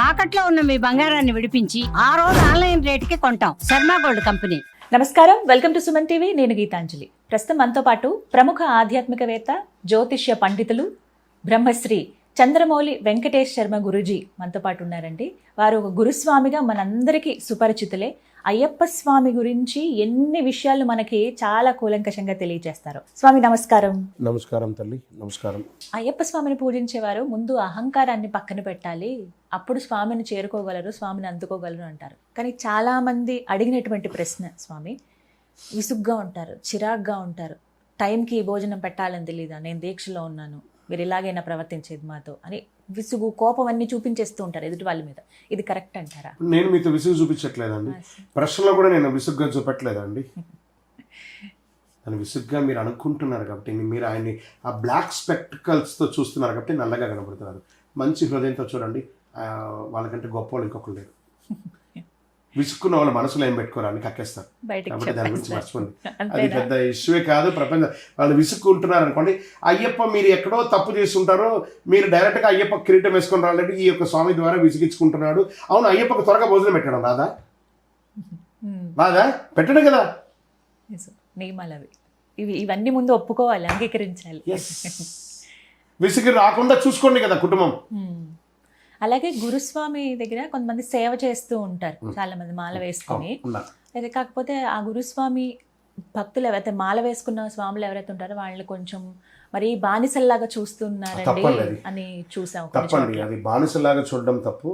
తాకట్లో ఉన్న మీ బంగారాన్ని విడిపించి ఆ రోజు ఆన్లైన్ రేటుకి కొంటాం. Sharma gold company. నమస్కారం. Welcome to Suman TV. నేను గీతాంజలి. ప్రస్తుతం మనతో పాటు ప్రముఖ ఆధ్యాత్మికవేత్త జ్యోతిష్య పండితులు బ్రహ్మశ్రీ చంద్రమౌళి వెంకటేష్ శర్మ గురుజీ మనతో పాటు ఉన్నారండి. వారు ఒక గురుస్వామిగా మనందరికీ సుపరిచితులే. అయ్యప్ప స్వామి గురించి ఎన్ని విషయాలు మనకి చాలా కూలంకషంగా తెలియజేస్తారు. స్వామి నమస్కారం. నమస్కారం తల్లి నమస్కారం. అయ్యప్ప స్వామిని పూజించేవారు ముందు అహంకారాన్ని పక్కన పెట్టాలి అప్పుడు స్వామిని చేరుకోగలరు స్వామిని అందుకోగలరు అంటారు. కానీ చాలామంది అడిగినటువంటి ప్రశ్న స్వామి విసుగ్గా ఉంటారు చిరాగ్గా ఉంటారు. టైంకి భోజనం పెట్టాలని తెలీదా? నేను దీక్షలో ఉన్నాను మీరు ఇలాగైనా ప్రవర్తించేది మాతో అని విసుగు కోపం అన్ని చూపించేస్తూ ఉంటారు ఎదుటి వాళ్ళ మీద. ఇది కరెక్ట్ అంటారా? నేను మీతో విసుగు చూపించట్లేదండి. ప్రశ్నలో కూడా నేను విసుగ్గా చూపెట్టలేదండి. అని విసుగ్గా మీరు అనుకుంటున్నారు కాబట్టి మీరు ఆయన్ని ఆ బ్లాక్ స్పెక్టికల్స్తో చూస్తున్నారు కాబట్టి నల్లగా కనబడుతున్నారు. మంచి హృదయంతో చూడండి. వాళ్ళకంటే గొప్ప వాళ్ళు ఇంకొకరు లేరు. విసుక్కున్న వాళ్ళ మనసులో ఏం పెట్టుకోరు? అని కక్కేస్తారు. కాబట్టి దాని గురించి మర్చిపోండి. అది పెద్ద ఇష్యూవే కాదు ప్రపంచ వాళ్ళు విసుక్కుంటున్నారు అనుకోండి అయ్యప్ప మీరు ఎక్కడో తప్పు చేస్తుంటారో మీరు డైరెక్ట్గా అయ్యప్ప కిరీటం వేసుకొని రాలేదు ఈ యొక్క స్వామి ద్వారా విసిగించుకుంటున్నాడు. అవును అయ్యప్పకు త్వరగా భోజనం పెట్టడం రాదా. రాదా? పెట్టడం కదా? Yes. నియమాలు అవి. ఇవి ఇవన్నీ ముందు ఒప్పుకోవాలి అంగీకరించాలి. విసిగి రాకుండా చూసుకోండి కదా కుటుంబం. అలాగే గురుస్వామి దగ్గర కొంతమంది సేవ చేస్తూ ఉంటారు చాలా మంది మాల వేసుకొని. అయితే కాకపోతే ఆ గురుస్వామి భక్తులు ఎవరైతే మాల వేసుకున్న స్వాములు ఎవరైతే ఉంటారో వాళ్ళు కొంచెం మరి బానిసల్లాగా చూస్తున్నారండి. అని చూసాం తప్పండి. అది బానిసలాగా చూడడం తప్పు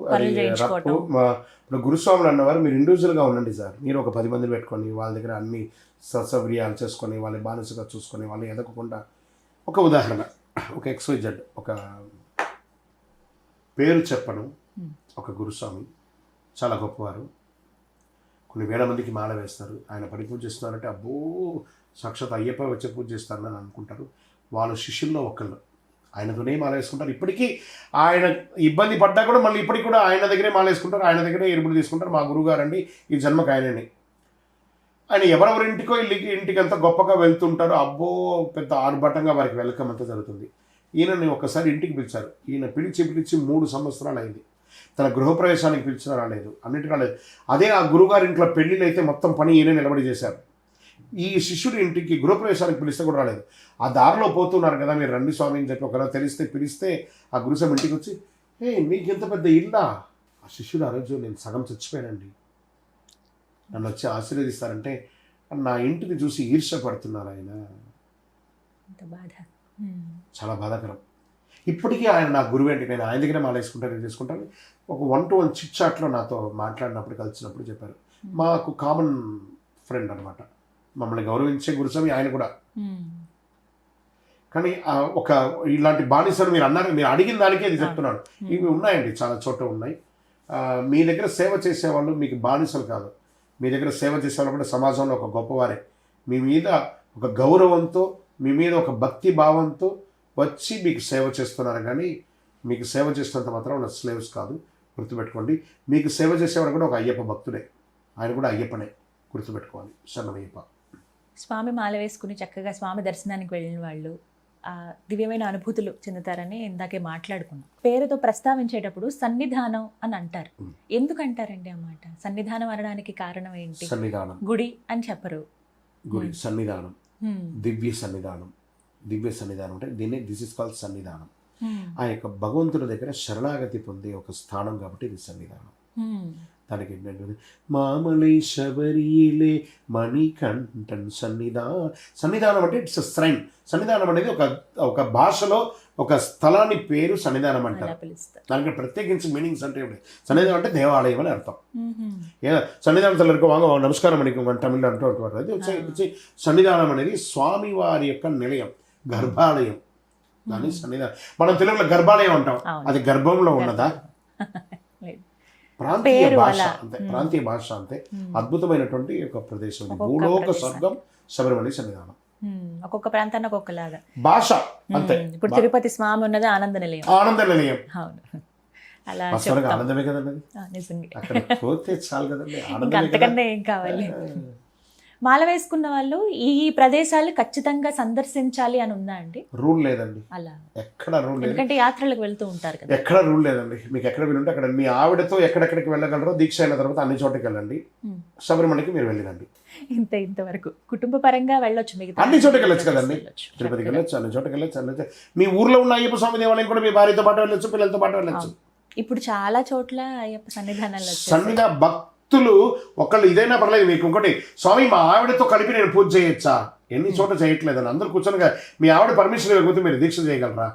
ఇప్పుడు గురుస్వాములు అన్నవారు మీరు ఇండివిజువల్గా ఉండండి సార్ మీరు ఒక పది మందిని పెట్టుకొని వాళ్ళ దగ్గర అన్ని సత్సవ్రియాలు చేసుకొని వాళ్ళని బానిసగా చూసుకొని వాళ్ళని ఎదగకుండా ఒక ఉదాహరణ ఒక ఎక్స్వైజెడ్ ఒక పేరు చెప్పను. ఒక గురుస్వామి. చాలా గొప్పవారు. కొన్ని వేల మందికి మాల వేస్తారు. ఆయన పడి పూజ చేస్తున్నారంటే అబ్బో సాక్షాత్ అయ్యప్ప వచ్చి పూజ చేస్తారని అనుకుంటారు. వాళ్ళ శిష్యుల్లో ఒకళ్ళు ఆయనతోనే మాల వేసుకుంటారు. ఇప్పటికీ ఆయన ఇబ్బంది పడ్డా కూడా మళ్ళీ ఇప్పటికి కూడా ఆయన దగ్గరే మాల వేసుకుంటారు. ఆయన దగ్గరే ఎరుపులు తీసుకుంటారు. మా గురువుగారు అండి ఈ జన్మకు ఆయనని. ఆయన ఎవరెవరి ఇంటికో ఇంటికి అంత గొప్పగా వెళ్తుంటారో. అబ్బో పెద్ద ఆర్భాటంగా వారికి వెల్కమ్ అంతా జరుగుతుంది. ఈయనని ఒకసారి ఇంటికి పిలిచారు. ఈయన పిలిచి పిలిచి మూడు సంవత్సరాలు అయింది. తన గృహప్రవేశానికి పిలిచినా రాలేదు. అన్నిటి రాలేదు. అదే ఆ గురుగారి ఇంట్లో పెళ్ళిళ్ళు అయితే మొత్తం పని ఈయన నిలబడి చేశారు. ఈ శిష్యుడి ఇంటికి గృహప్రవేశానికి పిలిస్తే కూడా రాలేదు. ఆ దారిలో పోతున్నారు కదా మీరు రండి స్వామి అని చెప్పి ఒకవేళ తెలిస్తే పిలిస్తే ఆ గురుసం ఇంటికి వచ్చి ఏ మీకు ఎంత పెద్ద ఇల్లా? ఆ శిష్యుడు ఆ రోజు నేను సగం చచ్చిపోయానండి. నన్ను వచ్చి ఆశీర్వదిస్తారంటే నా ఇంటిని చూసి ఈర్ష్య పడుతున్నారు ఆయన. బాధ. చాలా బాధాకరం. ఇప్పటికీ ఆయన నా గురువు ఏంటి నేను ఆయన దగ్గర మాల వేసుకుంటాను చేసుకుంటాను. ఒక వన్ టు వన్ చిట్ చాట్లో నాతో మాట్లాడినప్పుడు కలిసినప్పుడు చెప్పారు. మాకు కామన్ ఫ్రెండ్ అనమాట మమ్మల్ని గౌరవించే గురుస్వామి ఆయన కూడా. కానీ ఒక ఇలాంటి బానిసలు మీరు అన్నారు మీరు అడిగిన దానికే ఇది చెప్తున్నాను. మ్మ్. ఇవి ఉన్నాయండి చాలా చోట ఉన్నాయి. మీ దగ్గర సేవ చేసేవాళ్ళు మీకు బానిసలు కాదు. మీ దగ్గర సేవ చేసేవాళ్ళు కూడా సమాజంలో ఒక గొప్పవారే. మీ మీద ఒక గౌరవంతో మీ మీద ఒక భక్తి భావంతో వచ్చి మీకు సేవ చేస్తున్నారు కానీ మీకు సేవ చేస్తున్నంత మాత్రం వాళ్ళ స్లేవ్స్ కాదు. గుర్తుపెట్టుకోండి. మీకు సేవ చేసేవాడు కూడా ఒక అయ్యప్ప భక్తుడే. ఆయన కూడా అయ్యప్పనే. గుర్తుపెట్టుకోవాలి. శరణయ్యప్ప. స్వామి మాల వేసుకుని చక్కగా స్వామి దర్శనానికి వెళ్ళిన వాళ్ళు ఆ దివ్యమైన అనుభూతులు చెందుతారని ఇందాకే మాట్లాడుకున్నాం. పేరుతో ప్రస్తావించేటప్పుడు సన్నిధానం అని అంటారు. ఎందుకు అంటారండి ఆ మాట? సన్నిధానం అనడానికి కారణం ఏంటి? సన్నిధానం. గుడి అని చెప్పరు. గురి సన్నిధానం. దివ్య సన్నిధానం. దివ్య సన్నిధానం అంటే దీన్ని this is called Sannidhanam. Hmm. ఆ యొక్క భగవంతుడి దగ్గర శరణాగతి పొందే ఒక స్థానం కాబట్టి ఇది సన్నిధానం. దానికి ఏంటంటే మామలై శబరిలే మణికంఠన్ సన్నిధా సన్నిధానం అంటే ఇట్స్ శ్రైన్. సన్నిధానం అనేది ఒక ఒక భాషలో ఒక స్థలాన్ని పేరు సన్నిధానం అంటారు. దానికి ప్రత్యేకించి మీనింగ్స్ అంటే సన్నిధానం అంటే దేవాలయం అని అర్థం. సన్నిధానం తల్లరికి వాంగ నమస్కారం అని తమిళ అంటూ ఉంటారు అది వచ్చి- సన్నిధానం అనేది స్వామి వారి యొక్క నిలయం గర్భాలయం. దాన్ని సన్నిధానం. మనం తెలుగులో గర్భాలయం అంటాం. అది గర్భంలో ఉన్నదా. ప్రాంతీయ పేరు భాష. అంతే. ప్రాంతీయ భాష అంతే. అద్భుతమైనటువంటి ఒక ప్రదేశం భూలోక. స్వర్గం శబరిమల సన్నిధానం. ఒక్కొక్క ప్రాంతానికి ఒక్కొక్కలాగా. భాష అంతే. ఇప్పుడు తిరుపతి స్వామి ఉన్నది ఆనంద నిలయం. ఆనంద నిలయం. అవును. అలా ఆనందమే కదండి. అక్కడ పోతే చాలు కదండి. అంతకన్నా ఏం కావాలి? మాల వేసుకున్న వాళ్ళు ఈ ప్రదేశాలు ఖచ్చితంగా సందర్శించాలి అని ఉందా అండి? రూల్ లేదండి. అలా. ఎక్కడ రూల్ లేదు. ఎందుకంటే యాత్రలకు వెళ్తూ ఉంటారు కదా. ఎక్కడ రూల్ లేదండి. మీకు ఎక్కడ వీలుంటే అక్కడ మీ ఆవిడతో ఎక్కడెక్కడికి వెళ్ళగలరో దీక్ష అయిన తర్వాత అన్ని చోటకి వెళ్ళండి. శబరిమలకి మీరు వెళ్ళిరండి. ఇంత ఇంతవరకు. కుటుంబ పరంగా వెళ్ళొచ్చు మిగతా అన్ని చోటకి వెళ్ళొచ్చు కదండి. తిరుపతికి వెళ్ళొచ్చు అన్ని చోటకి వెళ్ళొచ్చు అన్ని మీ ఊర్లో ఉన్న అయ్యప్ప స్వామి దేవాలయం కూడా మీ భార్యతో పాటు వెళ్ళొచ్చు పిల్లలతో పాటు వెళ్ళొచ్చు. ఇప్పుడు చాలా చోట్ల అయ్యప్ప సన్నిధానాలు. సన్నిధ భక్తులు ఒకళ్ళు ఇదైనా పర్లేదు మీకు ఇంకోటి స్వామి మా ఆవిడతో కలిపి నేను పూజ చేయొచ్చా? ఎన్ని చోట్ల చేయట్లేదని అందరూ కూర్చొని మీ ఆవిడ పర్మిషన్ ఇవ్వకపోతే మీరు దీక్ష చేయగలరా.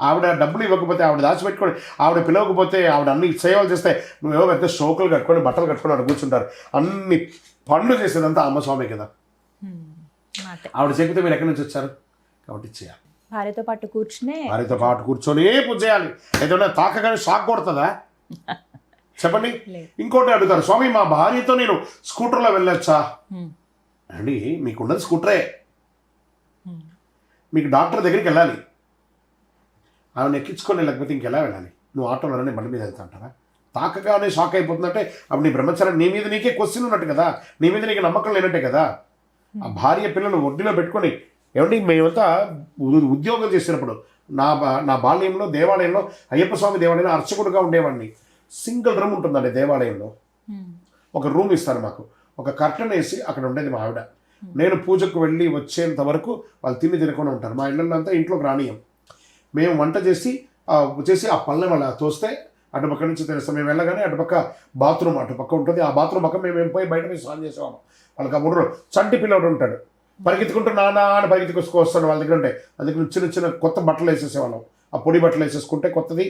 ఆవిడ డబ్బులు ఇవ్వకపోతే ఆవిడ దాచిపెట్టుకొని ఆవిడ పిలవకపోతే ఆవిడ అన్ని సేవలు చేస్తే నువ్వేవో పెద్ద షోకులు కట్టుకొని బట్టలు కట్టుకొని అక్కడ కూర్చుంటారు. అన్ని పనులు చేసేదంతా అమ్మ స్వామి కదా. ఆవిడ చెబితే మీరు ఎక్కడి నుంచి వచ్చారు? కాబట్టి చేయాలి భార్యతో పాటు కూర్చునే వారితో పాటు కూర్చొని పూజ చేయాలి. ఏదైనా తాకగానే షాక్ కొడుతుందా? చెప్పండి. ఇంకోటి అడుగుతారు స్వామి మా భార్యతో నేను స్కూటర్లో వెళ్ళొచ్చా. అండి మీకున్నది స్కూటరే. మీకు డాక్టర్ దగ్గరికి వెళ్ళాలి. ఆమెను ఎక్కించుకొని వెళ్ళకపోతే ఇంకెలా వెళ్ళాలి? నువ్వు ఆటోలోనే బండి మీద వెళ్తా అంటారా? తాకగానే షాక్ అయిపోతుందంటే అప్పుడు నీ బ్రహ్మచారం నీ మీద నీకే క్వశ్చన్ ఉన్నట్టు కదా? నీ మీద నీకు నమ్మకం లేనట్టే కదా? ఆ భార్య పిల్లలు ఒడ్డులో పెట్టుకొని ఏమంటే మేమంతా ఉద్యోగం చేసినప్పుడు నా బా- నా బాల్యంలో దేవాలయంలో అయ్యప్ప స్వామి దేవాలయంలో అర్చకుడుగా ఉండేవాడిని. సింగిల్ రూమ్ ఉంటుందండి దేవాలయంలో. ఒక రూమ్ ఇస్తారు మాకు. ఒక కర్టన్ వేసి అక్కడ ఉండేది మా ఆవిడ. నేను పూజకు వెళ్ళి వచ్చేంత వరకు వాళ్ళు తిని తినకుండా ఉంటారు. మా ఇళ్ళల్లో అంతా ఇంట్లోకి రానియం మేము వంట చేసి చేసి ఆ పళ్ళెం అలా తోస్తే అటుపక్క నుంచి తెలుస్తాం మేము వెళ్ళగానే అటుపక్క బాత్రూమ్ అటుపక్క ఉంటుంది. ఆ బాత్రూమ్ పక్క మేము పోయి బయట పోయి స్నానం చేసేవాళ్ళం. వాళ్ళకి ఆ మూడు చంటి పిల్లడు ఉంటాడు. పరిగెత్తుకుంటూ నానా అని పరిగెత్తుకొచ్చుకు వస్తాడు వాళ్ళ దగ్గర ఉంటే. అందుకని చిన్న చిన్న కొత్త బట్టలు వేసేసేవాళ్ళం. ఆ పొడి బట్టలు వేసేసుకుంటే కొత్తది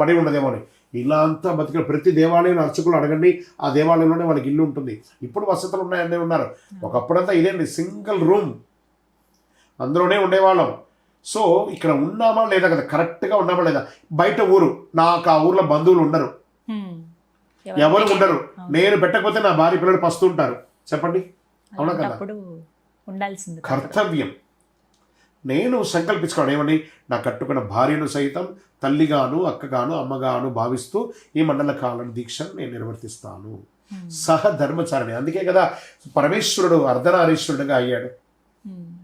మడి ఉండదేమో అని. ఇలా అంతా బతికిన ప్రతి దేవాలయం అర్చకులు అడగండి ఆ దేవాలయంలోనే వాళ్ళకి ఇల్లు ఉంటుంది. ఇప్పుడు వసతులు ఉన్నాయన్నీ ఉన్నారు. ఒకప్పుడంతా ఇదేండి సింగిల్ రూమ్. అందులోనే ఉండేవాళ్ళం. సో ఇక్కడ ఉన్నామా లేదా కదా కరెక్ట్గా ఉన్నామా లేదా? బయట ఊరు నాకు ఆ ఊర్లో బంధువులు ఉండరు. ఎవరు ఉండరు. నేను పెట్టకపోతే నా భార్య పిల్లలు పస్తుంటారు చెప్పండి. అవునా కదా? ఉండాల్సింది. కర్తవ్యం. నేను సంకల్పించుకోవడం ఏమని నా కట్టుకున్న భార్యను సైతం తల్లిగాను అక్కగాను అమ్మగాను భావిస్తూ ఈ మండల కాలం దీక్షను నేను నిర్వర్తిస్తాను. హ్మ్. సహ ధర్మచారిణి అందుకే కదా పరమేశ్వరుడు అర్ధనారీశ్వరుడుగా అయ్యాడు. హ్మ్.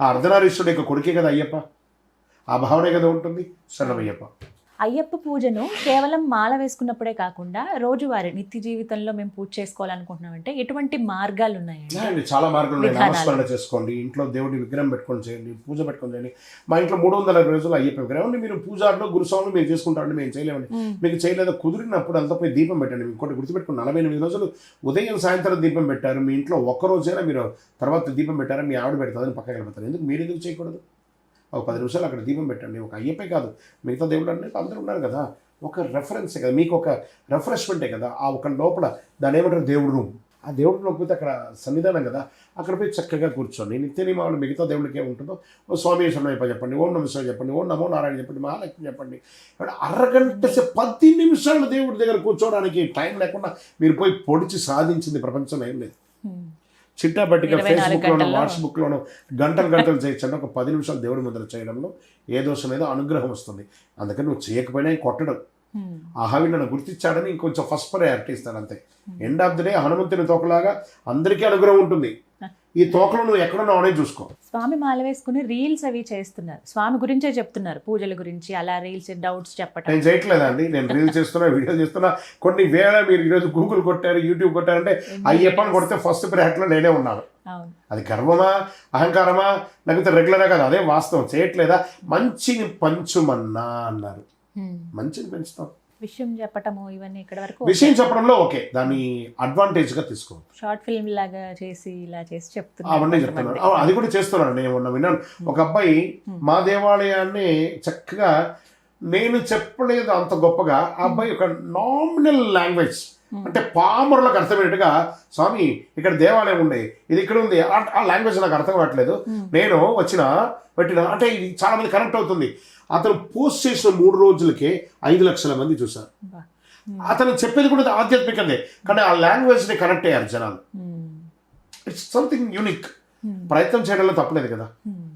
ఆ అర్ధనారీశ్వరుడు యొక్క కొడుకే కదా అయ్యప్ప. ఆ భావనే కదా ఉంటుంది. శరణమయ్యప్ప. అయ్యప్ప పూజను కేవలం మాల వేసుకున్నప్పుడే కాకుండా రోజువారీ నిత్య జీవితంలో మేము పూజ చేసుకోవాలనుకుంటున్నామంటే ఎటువంటి మార్గాలు ఉన్నాయండి? చాలా మార్గాలు ఉన్నాయి. నామస్మరణ చేసుకోండి. ఇంట్లో దేవుడి విగ్రహం పెట్టుకొని చేయండి పూజ పెట్టుకొని చేయండి. మా ఇంట్లో మూడు వందల రోజులు అయ్యప్ప విగ్రహం మీరు పూజారులు గురుస్వాములు మీరు చేసుకుంటారండి మేము చేయలేమండి. మీకు చేయలేదో కుదిరినప్పుడు అంతా పోయి దీపం పెట్టండి. ఇంకోటి గుర్తుపెట్టుకుని నలభై ఎనిమిది రోజులు ఉదయం సాయంత్రం దీపం పెట్టారు. మీ ఇంట్లో ఒక్క రోజైనా మీరు తర్వాత దీపం పెట్టారా? మీ ఆవిడ పెడతాదని పక్కకి వెళ్ళిపోతారు. ఎందుకు? మీరు ఎందుకు చేయకూడదు? ఒక పది నిమిషాలు అక్కడ దీపం పెట్టండి. ఒక అయ్యప్పే కాదు మిగతా దేవుడు అంటే అందరూ ఉన్నారు కదా. ఒక రెఫరెన్సే కదా మీకు ఒక రిఫ్రెష్మెంటే కదా. ఆ ఒక లోపల దాని ఏమంటారు దేవుడు రూమ్ ఆ దేవుడు రూమ్ పోతే అక్కడ సన్నిధానం కదా. అక్కడ పోయి చక్కగా కూర్చోండి. నిత్య నియమాలు మిగతా దేవుడికి ఏముంటుందో ఓ స్వామి శరణయ్యప్ప చెప్పండి ఓం నమ చెప్పండి ఓం నమో నారాయణ చెప్పండి మహాలక్ష్మి చెప్పండి. అరగంట పది నిమిషాలు దేవుడి దగ్గర కూర్చోవడానికి టైం లేకుండా మీరు పోయి పొడిచి సాధించింది ప్రపంచం ఏం లేదు. Hmm. హ్మ్. చిట్టా బట్టిగా ఇరవై నాలుగు ఫేస్బుక్లోనో. వాట్సాప్లోనో గంటలు గంటలు చేయొచ్చండి ఒక పది నిమిషాలు దేవుడి ముందర చేయడంలో ఏ దోషం ఏదో అనుగ్రహం వస్తుంది అందుకని నువ్వు చేయకపోయినా కొట్టడం. ఆ హావి నన్ను గుర్తించాడని ఇంకొంచెం ఫస్ట్ ప్రయారిటీ ఇస్తాడు అంతే ఎండ్ ఆఫ్ ది డే హనుమంతుని తోకలాగా అందరికీ అనుగ్రహం ఉంటుంది ఈ తోకలో నువ్వు ఎక్కడున్నావు అనేది చూసుకో. స్వామి మాల వేసుకుని రీల్స్ అవి చేస్తున్నారు. స్వామి గురించే చెప్తున్నారు పూజల గురించి అలా రీల్స్ డౌట్స్ చెప్పటం. నేను చేయట్లేదండి. నేను రీల్ చేస్తున్నా వీడియో చేస్తున్నా. కొన్ని వేళ మీరు ఈరోజు గూగుల్ కొట్టారు యూట్యూబ్ కొట్టారంటే అయ్యప్పని కొడితే ఫస్ట్ ప్రయారిటీలో నేనే ఉన్నాను. అది గర్వమా? అహంకారమా? లేకపోతే రెగ్యులరా కదా. అదే వాస్తవం. చేయట్లేదా? మంచిని పంచుమన్నా అన్నారు. మంచిని పెంచుతాం. విషయం చెప్పటము ఇవన్నీ ఇక్కడ వరకు విషయం చెప్పడంలో ఓకే. దాన్ని అడ్వాంటేజ్గా తీసుకో షార్ట్ ఫిల్మ్ లాగా చేసి ఇలా చేసి అవన్నీ చెప్తున్నారు. చెప్తున్నాను అవును, అది కూడా చేస్తున్నాను నేను మొన్న విన్నాను. ఒక అబ్బాయి మా దేవాలయాన్ని చక్కగా నేను చెప్పలేదు అంత గొప్పగా. ఆ అబ్బాయి ఒక నామినల్ లాంగ్వేజ్ అంటే పామరులకు అర్థమయ్యేట్టుగా స్వామి ఇక్కడ దేవాలయం ఉండే ఇది ఇక్కడ ఉంది. ఆ- లాంగ్వేజ్ నాకు అర్థం కావట్లేదు. Hmm. నేను వచ్చిన పెట్టిన అంటే ఇది చాలా మంది కనెక్ట్ అవుతుంది. అతను పోస్ట్ చేసిన మూడు రోజులకే ఐదు లక్షల మంది చూశారు. బా. అతను చెప్పేది కూడా ఆధ్యాత్మికదే. కానీ ఆ లాంగ్వేజ్ని కనెక్ట్ అయ్యారు జనాలు. It's something unique. ప్రయత్నం చేయడంలో తప్పలేదు కదా.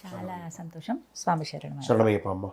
చాలా సంతోషం. స్వామి శరణం శరణమయ్యప్ప అమ్మ.